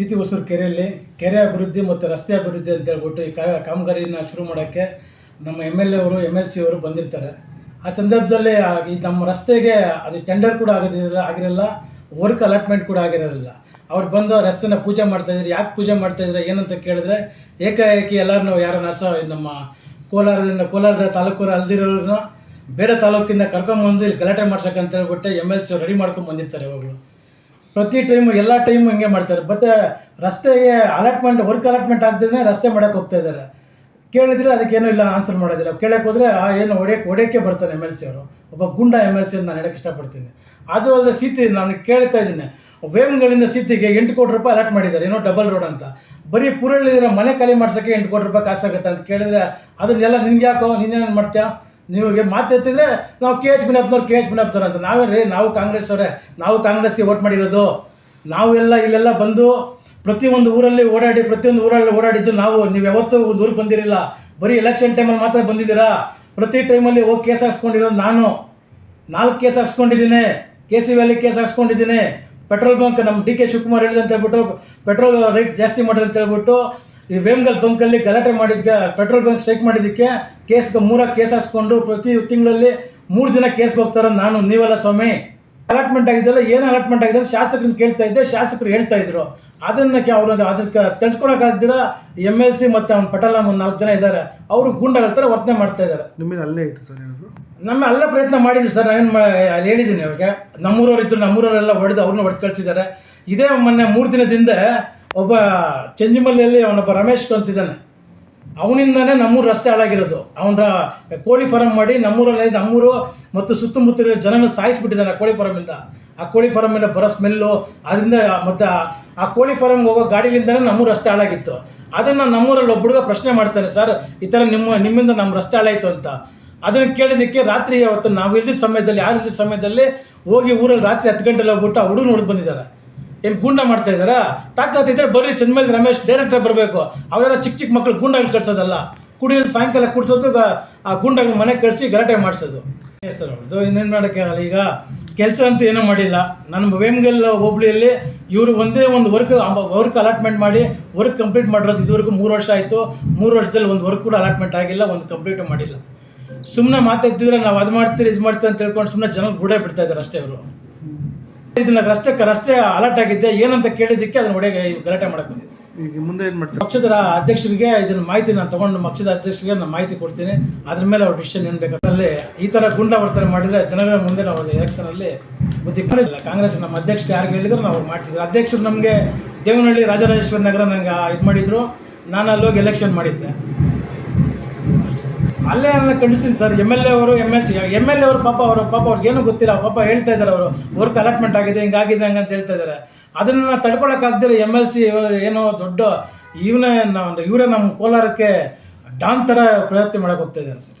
ಸ್ಥಿತಿ ಹೊಸೂರು ಕೆರೆಯಲ್ಲಿ, ಕೆರೆ ಅಭಿವೃದ್ಧಿ ಮತ್ತು ರಸ್ತೆ ಅಭಿವೃದ್ಧಿ ಅಂತ ಹೇಳ್ಬಿಟ್ಟು ಈ ಕಾಮಗಾರಿನ ಶುರು ಮಾಡೋಕ್ಕೆ ನಮ್ಮ ಎಂ ಎಲ್ ಎ ಅವರು, ಎಂ ಎಲ್ ಸಿ ಅವರು ಬಂದಿರ್ತಾರೆ. ಆ ಸಂದರ್ಭದಲ್ಲಿ ಈ ನಮ್ಮ ರಸ್ತೆಗೆ ಅದು ಟೆಂಡರ್ ಕೂಡ ಆಗೋದಿರಲ್ಲ, ಆಗಿರಲ್ಲ ವರ್ಕ್ ಅಲಾಟ್ಮೆಂಟ್ ಕೂಡ ಆಗಿರೋದಿಲ್ಲ. ಅವ್ರು ಬಂದು ರಸ್ತೆನ ಪೂಜೆ ಮಾಡ್ತಾಯಿದ್ರು ಯಾಕೆ ಪೂಜೆ ಮಾಡ್ತಾಯಿದ್ರೆ ಏನಂತ ಕೇಳಿದ್ರೆ ಏಕಾಏಕಿ ನಾವು ಯಾರೋ ನರ್ಸ ನಮ್ಮ ಕೋಲಾರದಿಂದ, ಕೋಲಾರದ ತಾಲೂಕು ಅಲ್ದಿರೋರನ್ನ ಬೇರೆ ತಾಲೂಕಿಂದ ಕರ್ಕೊಂಬಂದು ಇಲ್ಲಿ ಗಲಾಟೆ ಮಾಡ್ಸಕ್ಕಂತ ಹೇಳ್ಬಿಟ್ಟು ಎಂ ಎಲ್ ಸಿ ರೆಡಿ ಮಾಡ್ಕೊಂಡು ಬಂದಿರ್ತಾರೆ ಯಾವಾಗಲೂ ಪ್ರತಿ ಟೈಮು ಎಲ್ಲ ಟೈಮು ಹಿಂಗೆ ಮಾಡ್ತಾರೆ. ಮತ್ತು ರಸ್ತೆಗೆ ಅಲಾಟ್ಮೆಂಟ್ ವರ್ಕ್ ಅಲಾಟ್ಮೆಂಟ್ ಆಗ್ತಿದ್ರೆ ರಸ್ತೆ ಮಾಡಕ್ಕೆ ಹೋಗ್ತಾ ಇದ್ದಾರೆ. ಕೇಳಿದ್ರೆ ಅದಕ್ಕೇನು ಇಲ್ಲ ಆನ್ಸರ್ ಮಾಡೋದಿಲ್ಲ. ಕೇಳಕ್ಕೆ ಹೋದರೆ, ಆ, ಏನು ಹೊಡೆಯಕ್ಕೆ ಹೊಡೆಯೋಕ್ಕೆ ಬರ್ತಾನೆ ಎಂ ಎಲ್ ಸಿ ಅವರು. ಒಬ್ಬ ಗುಂಡ ಎಂ ಎಲ್ ಸಿ ಅಂತ ನಾನು ಹೇಳಕ್ಕೆ ಇಷ್ಟಪಡ್ತೀನಿ. ಅದು ಅಲ್ಲದೆ ಸೀತಿ ನಾನು ಕೇಳ್ತಾ ಇದ್ದೀನಿ. ವೇಮ್ಗಳಿಂದ ಸೀತಿಗೆ ಎಂಟು ಕೋಟಿ ರೂಪಾಯಿ ಅಲಾಟ್ ಮಾಡಿದ್ದಾರೆ. ಏನೋ ಡಬಲ್ ರೋಡ್ ಅಂತ. ಬರೀ ಪುರಳಿದ್ರೆ ಮನೆ ಖಾಲಿ ಮಾಡ್ಸೋಕ್ಕೆ ಎಂಟು ಕೋಟಿ ರೂಪಾಯಿ ಕಾಸಾಗುತ್ತೆ ಅಂತ ಕೇಳಿದ್ರೆ ಅದನ್ನೆಲ್ಲ ನಿನ್ಗೆ ಯಾಕೋ ನೀನೇನು ಮಾಡ್ತೀಯ? ನೀವು ಮಾತೆತ್ತಿದ್ರೆ ನಾವು ಕೆ ಎಚ್ ಬಿನಪ್ನವ್ರು ಕೆ ಎಚ್ ಬಿನಪ್ನವ್ರು ಅಂತ. ನಾವೇ ರೀ, ನಾವು ಕಾಂಗ್ರೆಸ್ ಅವರೇ ನಾವು ಕಾಂಗ್ರೆಸ್ಗೆ ವೋಟ್ ಮಾಡಿರೋದು. ನಾವೆಲ್ಲ ಇಲ್ಲೆಲ್ಲ ಬಂದು ಪ್ರತಿಯೊಂದು ಊರಲ್ಲಿ ಓಡಾಡಿ ಪ್ರತಿಯೊಂದು ಊರಲ್ಲಿ ಓಡಾಡಿದ್ದು ನಾವು. ನೀವು ಯಾವತ್ತೂ ಒಂದು ಊರಿಗೆ ಬಂದಿರಲಿಲ್ಲ. ಬರೀ ಎಲೆಕ್ಷನ್ ಟೈಮಲ್ಲಿ ಮಾತ್ರ ಬಂದಿದ್ದೀರಾ? ಪ್ರತಿ ಟೈಮಲ್ಲಿ ಹೋಗಿ ಕೇಸ್ ಹಾಕ್ಸ್ಕೊಂಡಿರೋದು ನಾನು. ನಾಲ್ಕು ಕೇಸ್ ಹಾಕ್ಸ್ಕೊಂಡಿದ್ದೀನಿ. ಕೆ ಸಿ ವ್ಯಾಲಿ ಕೇಸ್ ಹಾಕ್ಸ್ಕೊಂಡಿದ್ದೀನಿ. ಪೆಟ್ರೋಲ್ ಬಂಕ್ ನಮ್ಮ ಡಿ ಕೆ ಶಿವಕುಮಾರ್ ಹೇಳಿದೆ ಅಂತ ಹೇಳ್ಬಿಟ್ಟು, ಪೆಟ್ರೋಲ್ ರೇಟ್ ಜಾಸ್ತಿ ಮಾಡಿದೆ ಅಂತ ಹೇಳ್ಬಿಟ್ಟು ಈ ವೇಮ್ಗಲ್ ಬಂಕಲ್ಲಿ ಗಲಾಟೆ ಮಾಡಿದ್ಕೆ ಪೆಟ್ರೋಲ್ ಬಂಕ್ ಸ್ಟ್ರೈಕ್ ಮಾಡಿದ್ದಕ್ಕೆ ಕೇಸ್ಗೆ ಮೂರಾಗಿ ಕೇಸ್ ಹಾಕ್ಸ್ಕೊಂಡು ಪ್ರತಿ ತಿಂಗಳಲ್ಲಿ ಮೂರು ದಿನ ಕೇಸ್ ಹೋಗ್ತಾರೆ ನಾನು ನೀವಲ್ಲ ಸ್ವಾಮಿ. ಅಲಾಟ್ಮೆಂಟ್ ಆಗಿದ್ದಲ್ಲ ಏನು ಅಲಾಟ್ಮೆಂಟ್ ಆಗಿದೆ ಶಾಸಕರನ್ನ ಕೇಳ್ತಾ ಇದ್ದೆ ಶಾಸಕರು ಹೇಳ್ತಾ ಇದ್ರು. ಅದನ್ನಕ್ಕೆ ಅವ್ರಿಗೆ ಅದಕ್ಕೆ ತಿಳಿಸ್ಕೊಳಕ್ಕಾಗ್ದಿರ ಎಂ ಎಲ್ ಸಿ ಮತ್ತು ಅವ್ನ ಪಟೇಲ್ ಒಂದು ನಾಲ್ಕು ಜನ ಇದ್ದಾರೆ. ಅವರು ಗೂಂಡಗಳ ಥರ ವರ್ತನೆ ಮಾಡ್ತಾ ಇದ್ದಾರೆ. ನಿಮ್ಮಿಂದ ಅಲ್ಲೇ ಇತ್ತು ಸರ್ ಏನಾದ್ರು ನಮ್ಮ ಅಲ್ಲ ಪ್ರಯತ್ನ ಮಾಡಿದ್ವಿ ಸರ್ ನಾವೇನು ಅಲ್ಲಿ ಹೇಳಿದ್ದೀನಿ ಅವಾಗ ನಮ್ಮೂರವ್ರು ಇದ್ರು ನಮ್ಮೂರವರೆಲ್ಲ ಹೊಡೆದು ಅವ್ರನ್ನ ಹೊಡೆದು ಕಳಿಸಿದ್ದಾರೆ. ಇದೇ ಮೊನ್ನೆ ಮೂರು ದಿನದಿಂದ ಒಬ್ಬ ಚಂಜಿಮಲ್ಲಿಯಲ್ಲಿ ಅವನೊಬ್ಬ ರಮೇಶ್ ಅಂತಿದ್ದಾನೆ. ಅವನಿಂದನೇ ನಮ್ಮೂರು ರಸ್ತೆ ಹಾಳಾಗಿರೋದು. ಅವನ ಕೋಳಿ ಫಾರಮ್ ಮಾಡಿ ನಮ್ಮೂರಲ್ಲಿ ನಮ್ಮೂರು ಮತ್ತು ಸುತ್ತಮುತ್ತಲಿನ ಜನನ ಸಾಯಿಸ್ಬಿಟ್ಟಿದ್ದಾನೆ ಕೋಳಿ ಫಾರಮಿಂದ ಆ ಕೋಳಿ ಫಾರಮಿಂದ ಬರೋ ಸ್ಮೆಲ್ಲು ಅದರಿಂದ ಮತ್ತು ಆ ಕೋಳಿ ಫಾರಮ್ಗೆ ಹೋಗೋ ಗಾಡಿಲಿಂದನೇ ನಮ್ಮೂರು ರಸ್ತೆ ಹಾಳಾಗಿತ್ತು. ಅದನ್ನು ನಮ್ಮೂರಲ್ಲಿ ಒಬ್ಬ ಹುಡುಗ ಪ್ರಶ್ನೆ ಮಾಡ್ತಾನೆ, ಸರ್, ಈ ಥರ ನಿಮ್ಮ, ನಿಮ್ಮಿಂದ ನಮ್ಮ ರಸ್ತೆ ಹಾಳಾಯಿತು ಅಂತ. ಅದನ್ನು ಕೇಳಿದ್ದಕ್ಕೆ ರಾತ್ರಿ ಅವತ್ತು ನಾವು ಇಲ್ಲದ ಸಮಯದಲ್ಲಿ ಯಾರು ಇಲ್ಲದ ಸಮಯದಲ್ಲಿ ಹೋಗಿ ಊರಲ್ಲಿ ರಾತ್ರಿ ಹತ್ತು ಗಂಟೆಲಿ ಹೋಗ್ಬಿಟ್ಟು ಆ ಹುಡುಗ ನೋಡಿದ್ ಬಂದಿದ್ದಾರೆ. ಏನು ಗೂಂಡ ಮಾಡ್ತಾ ಇದ್ದಾರಾ? ತಾಕತ್ತಿದ್ರೆ ಬರ್ರಿ ಚಂದ್ಮೇಲೆ ರಮೇಶ್ ಡೈರೆಕ್ಟಾಗಿ ಬರಬೇಕು. ಅವರೆಲ್ಲ ಚಿಕ್ಕ ಚಿಕ್ಕ ಮಕ್ಕಳು ಗೂಂಡಾಗಿ ಕಳ್ಸೋದಲ್ಲ. ಕುಡಿಯೋದು ಸಾಯಂಕಾಲ ಕುಡಿಸೋದು, ಆ ಗೂಂಡಾಗಿ ಮನೆ ಕಳಿಸಿ ಗಲಾಟೆ ಮಾಡಿಸೋದು. ಸರ್ ಅವ್ರದ್ದು ಇನ್ನೇನು ಮಾಡೋಕ್ಕೆ ಅಲ್ಲ ಈಗ. ಕೆಲಸ ಅಂತೂ ಏನೂ ಮಾಡಿಲ್ಲ. ನನ್ನ ವೇಮ್ಗೆಲ್ಲ ಹೋಬಳಿಯಲ್ಲಿ ಇವರು ಒಂದೇ ಒಂದು ವರ್ಕ್ ವರ್ಕ್ ಅಲಾಟ್ಮೆಂಟ್ ಮಾಡಿ ವರ್ಕ್ ಕಂಪ್ಲೀಟ್ ಮಾಡಿರೋದು ಇದುವರೆಗೂ ಮೂರು ವರ್ಷ ಆಯಿತು. ಮೂರು ವರ್ಷದಲ್ಲಿ ಒಂದು ವರ್ಕ್ ಕೂಡ ಅಲಾಟ್ಮೆಂಟ್ ಆಗಿಲ್ಲ, ಒಂದು ಕಂಪ್ಲೀಟು ಮಾಡಿಲ್ಲ. ಸುಮ್ಮನೆ ಮಾತಾಡ್ತಿದ್ರೆ ನಾವು ಅದು ಮಾಡ್ತೀರಿ, ಇದು ಮಾಡ್ತೀವಿ ಅಂತ ತಿಳ್ಕೊಂಡು ಸುಮ್ಮನೆ ಜನ ಬಿಡೇ ಬಿಡ್ತಾ ಇದ್ದಾರೆ ಅಷ್ಟೇ ಅವರು ಇದನ್ನ ರಸ್ತೆ ರಸ್ತೆ ಅಲರ್ಟ್ ಆಗಿದ್ದೆ ಏನಂತ ಕೇಳಿದ್ದಕ್ಕೆ ಅದನ್ನ ಒಡೆಗೆ ಗಲಾಟೆ ಮಾಡಕ್ಕೆ ಬಂದಿದೆ. ಈಗ ಮುಂದೆ ಏನು ಮಾಡ್ತಾರೆ? ಪಕ್ಷದ ಅಧ್ಯಕ್ಷರಿಗೆ ಇದನ್ನ ಮಾಹಿತಿ ನಾನು ತಗೊಂಡು ಪಕ್ಷದ ಅಧ್ಯಕ್ಷರಿಗೆ ನಾನು ಮಾಹಿತಿ ಕೊಡ್ತೀನಿ. ಅದ್ರ ಮೇಲೆ ಅವ್ರ ಡಿಸಿಷನ್ ಏನು ಬೇಕಾದಲ್ಲಿ ಈ ಥರ ಗುಂಡ ವರ್ತನೆ ಮಾಡಿದರೆ ಜನಗಳ ಮುಂದೆ ನಾವು ಎಲೆಕ್ಷನಲ್ಲಿ ಬುದ್ಧಿ ಕಾಣಿಸಿಲ್ಲ. ಕಾಂಗ್ರೆಸ್ ನಮ್ಮ ಅಧ್ಯಕ್ಷರು ಯಾರು ಹೇಳಿದ್ರು ನಾವು ಮಾಡಿಸಿದ್ರು. ಅಧ್ಯಕ್ಷರು ನಮಗೆ ದೇವನಹಳ್ಳಿ ರಾಜರಾಜೇಶ್ವರಿ ನಗರ ನಂಗೆ ಇದು ಮಾಡಿದ್ರು. ನಾನು ಅಲ್ಲೋಗಿ ಹೋಗಿ ಎಲೆಕ್ಷನ್ ಮಾಡಿದ್ದೆ. ಅಲ್ಲೇ ನಾನು ಖಂಡಿಸ್ತೀನಿ ಸರ್. ಎಂ ಎಲ್ ಎ ಅವರು M L C M L A ಅವರು ಪಾಪ ಅವರು, ಪಾಪ ಅವ್ರಿಗೇನು ಗೊತ್ತಿಲ್ಲ. ಪಾಪ ಹೇಳ್ತಾ ಇದ್ದಾರೆ ಅವರು. ವರ್ಕ್ ಅಲಾಟ್ಮೆಂಟ್ ಆಗಿದೆ ಹಿಂಗಾಗಿದೆ ಹಂಗೆ ಅಂತ ಹೇಳ್ತಾ ಇದ್ದಾರೆ. ಅದನ್ನು ತಡ್ಕೊಳಕ್ಕಾಗ್ದಿರ ಎಂ ಎಲ್ ಸಿ ಏನೋ ದೊಡ್ಡ, ಇವನೇ ನಾವು ಇವರೇ ನಮ್ಮ ಕೋಲಾರಕ್ಕೆ ಡಾನ್ ಥರ ಪ್ರಯತ್ನ ಮಾಡೋಕ್ಕೆ ಹೋಗ್ತಾ ಇದ್ದಾರೆ ಸರ್.